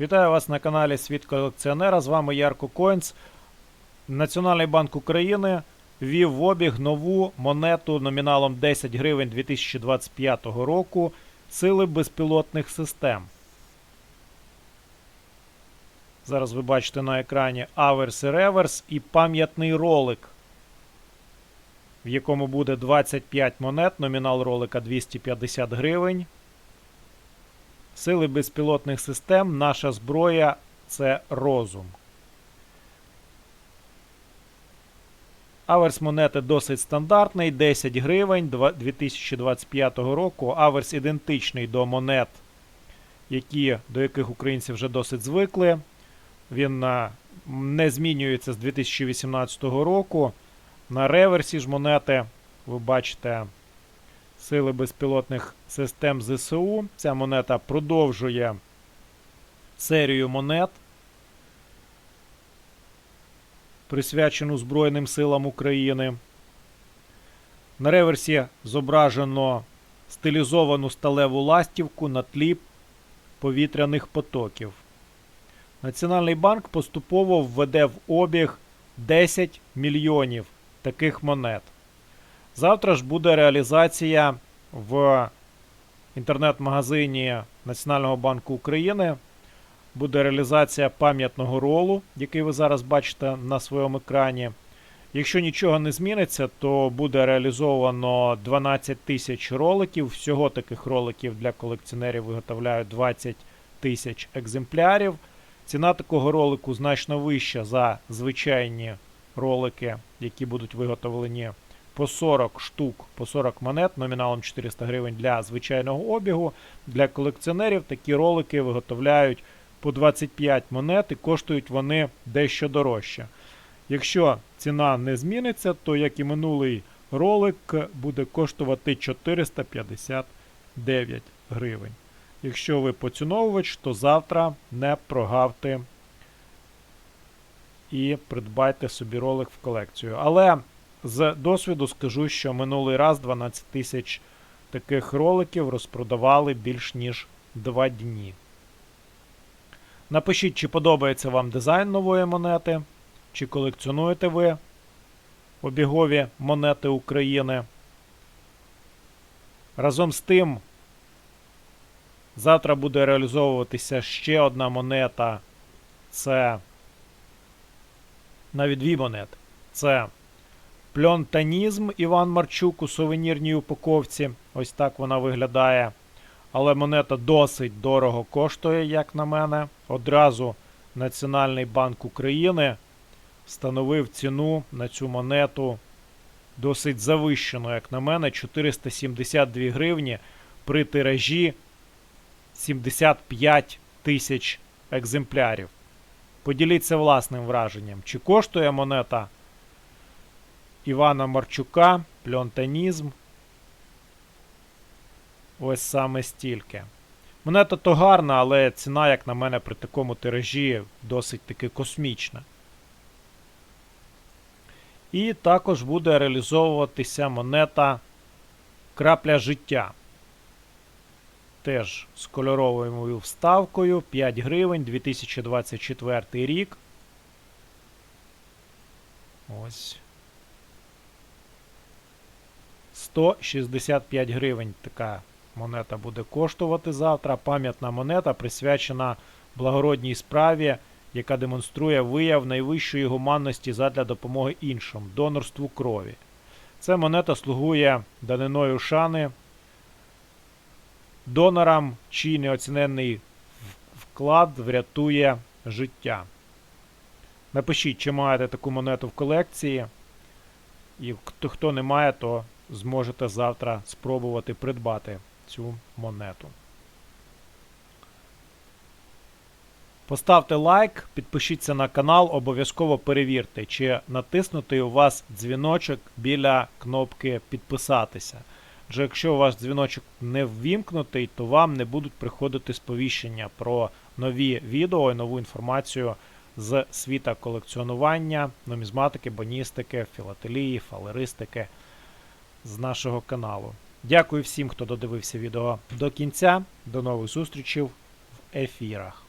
Вітаю вас на каналі Світ колекціонера. З вами Ярко Коінс. Національний банк України ввів в обіг нову монету номіналом 10 гривень 2025 року сили безпілотних систем. Зараз ви бачите на екрані аверс і реверс і пам'ятний ролик, в якому буде 25 монет, номінал ролика 250 гривень. Сили безпілотних систем, наша зброя це розум. Аверс монети досить стандартний, 10 гривень 2025 року. Аверс ідентичний до монет, які, до яких українці вже досить звикли. Він не змінюється з 2018 року. На реверсі ж монети ви бачите Сили безпілотних систем ЗСУ. Ця монета продовжує серію монет, присвячену Збройним силам України. На реверсі зображено стилізовану сталеву ластівку на тлі повітряних потоків. Національний банк поступово введе в обіг 10 мільйонів таких монет. Завтра ж буде реалізація в інтернет-магазині Національного банку України. Буде реалізація пам'ятного ролу, який ви зараз бачите на своєму екрані. Якщо нічого не зміниться, то буде реалізовано 12 тисяч роликів. Всього таких роликів для колекціонерів виготовляють 20 тисяч екземплярів. Ціна такого ролику значно вища за звичайні ролики, які будуть виготовлені по 40 штук, по 40 монет номіналом 400 гривень для звичайного обігу. Для колекціонерів такі ролики виготовляють по 25 монет і коштують вони дещо дорожче. Якщо ціна не зміниться, то як і минулий ролик буде коштувати 459 гривень. Якщо ви поціновувач, то завтра не прогавте і придбайте собі ролик в колекцію. Але з досвіду скажу, що минулий раз 12 тисяч таких роликів розпродавали більш ніж 2 дні. Напишіть, чи подобається вам дизайн нової монети, чи колекціонуєте ви обігові монети України. Разом з тим, завтра буде реалізовуватися ще одна монета. Це навіть дві монети. Це Пльонтанізм Іван Марчук у сувенірній упаковці. Ось так вона виглядає. Але монета досить дорого коштує, як на мене. Одразу Національний банк України встановив ціну на цю монету досить завищену, як на мене, 472 гривні при тиражі 75 тисяч екземплярів. Поділіться власним враженням, чи коштує монета Івана Марчука, пльонтанізм. Ось саме стільки. Монета то гарна, але ціна, як на мене, при такому тиражі досить таки космічна. І також буде реалізовуватися монета крапля життя. Теж з кольоровою вставкою 5 гривень 2024 рік. Ось. 165 гривень така монета буде коштувати завтра. Пам'ятна монета присвячена благородній справі, яка демонструє вияв найвищої гуманності задля допомоги іншим донорству крові. Ця монета слугує даниною шани донорам, чий неоціненний вклад врятує життя. Напишіть, чи маєте таку монету в колекції. І хто, хто не має, то зможете завтра спробувати придбати цю монету. Поставте лайк, підпишіться на канал, обов'язково перевірте, чи натиснутий у вас дзвіночок біля кнопки підписатися. Адже якщо у вас дзвіночок не ввімкнутий, то вам не будуть приходити сповіщення про нові відео і нову інформацію з світа колекціонування, нумізматики, боністики, філателії, фалеристики з нашого каналу. Дякую всім, хто додивився відео до кінця. До нових зустрічей в ефірах.